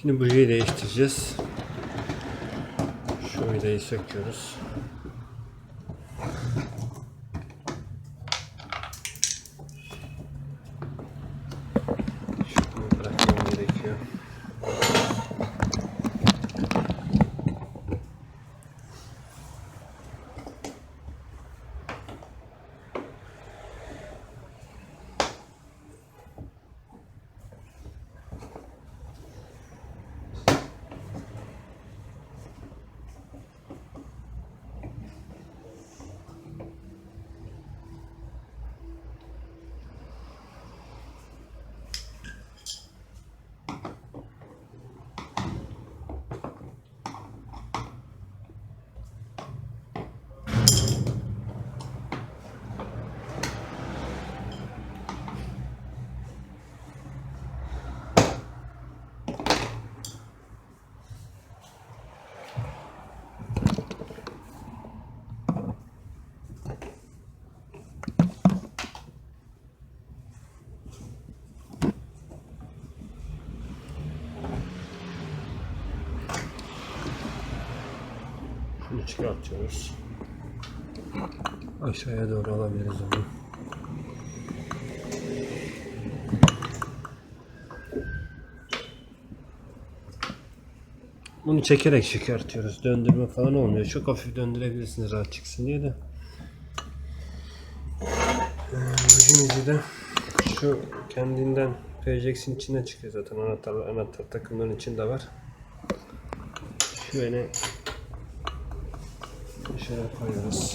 Şimdi bujiyi değiştireceğiz. Şu vidayı söküyoruz. Çıkartıyoruz. Aşağıya doğru alabiliriz onu. Bunu çekerek çıkartıyoruz. Döndürme falan olmuyor. Çok hafif döndürebilirsiniz rahat çıksın diye de. Bugünümüzü de şu kendinden PCX'in içine çıkıyor zaten anahtar, anahtar takımların içinde var. Şöyle Şöyle koyuyoruz.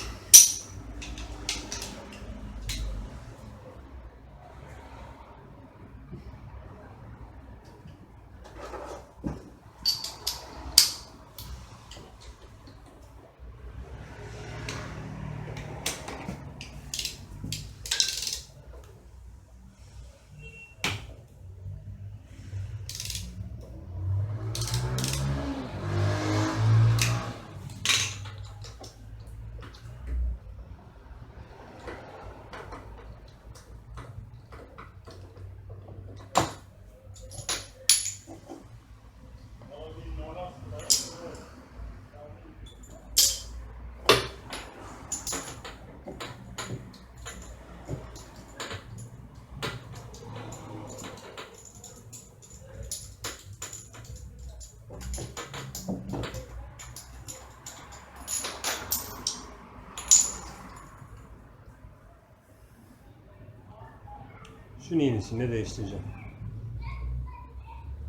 Şunu yenisini de değiştireceğim.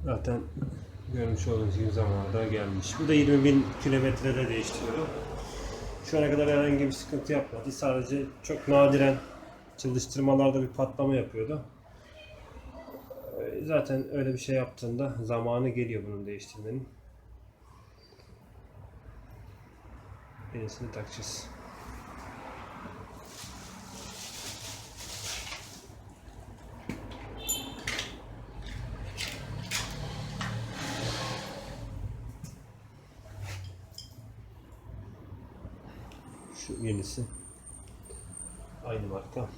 Zaten görmüş olduğunuz gibi zamanında gelmiş. Bu da 20 bin kilometrede değiştiriyorum. Şu ana kadar herhangi bir sıkıntı yapmadı. Sadece çok nadiren çalıştırmalarda bir patlama yapıyordu. Ee, Zaten öyle bir şey yaptığında zamanı geliyor bunun değiştirmenin. Yenisini takacağız. Şu yenisi. Aynı marka.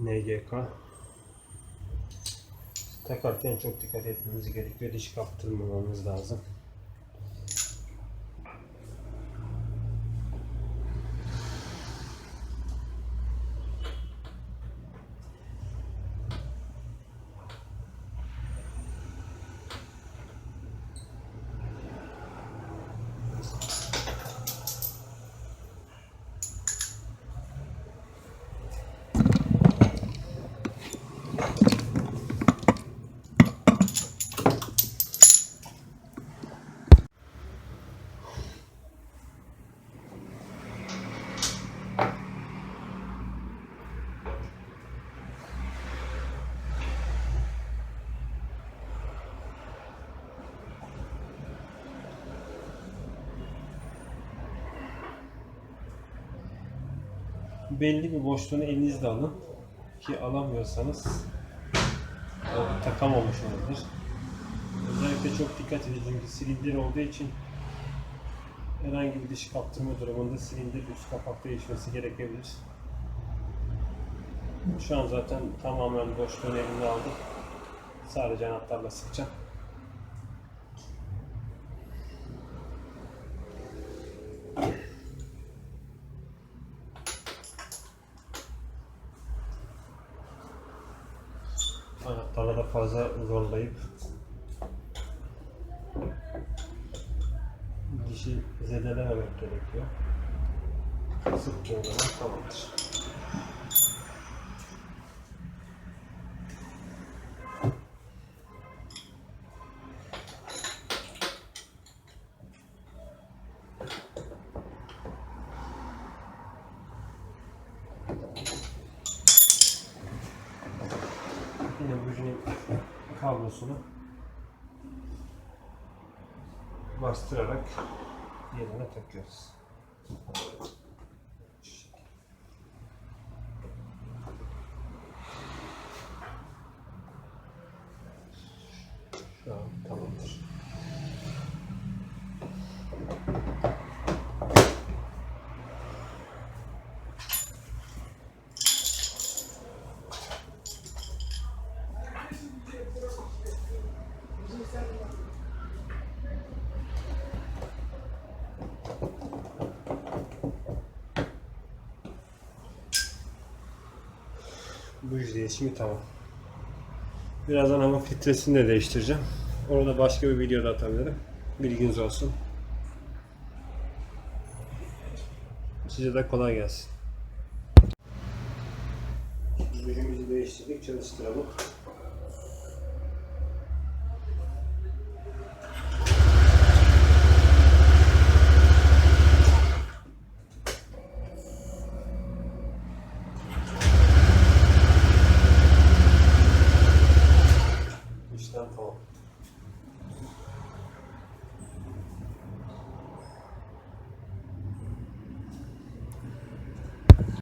NGK. takarken çok dikkat etmemiz gerekiyor. Diş kaptırmamamız lazım. Belli bir boşluğunu elinizle alın ki alamıyorsanız o takamamış olabilir. Özellikle çok dikkat edin çünkü silindir olduğu için herhangi bir diş kaptırma durumunda silindir üst kapak değişmesi gerekebilir. Şu an zaten tamamen boşluğunu eline aldım. Sadece anahtarla sıkacağım. Anahtarla da fazla zorlayıp dişi zedelememek gerekiyor. Sıktığın zaman tamamdır. Yine bujinin kablosunu bastırarak yerine takıyoruz. Şu an tamamdır. Buji değişimi tamam. Birazdan hava filtresini de değiştireceğim. Onu da başka bir videoda atabilirim. Bilginiz olsun. Size de kolay gelsin. Bujimizi değiştirdik, çalıştıralım.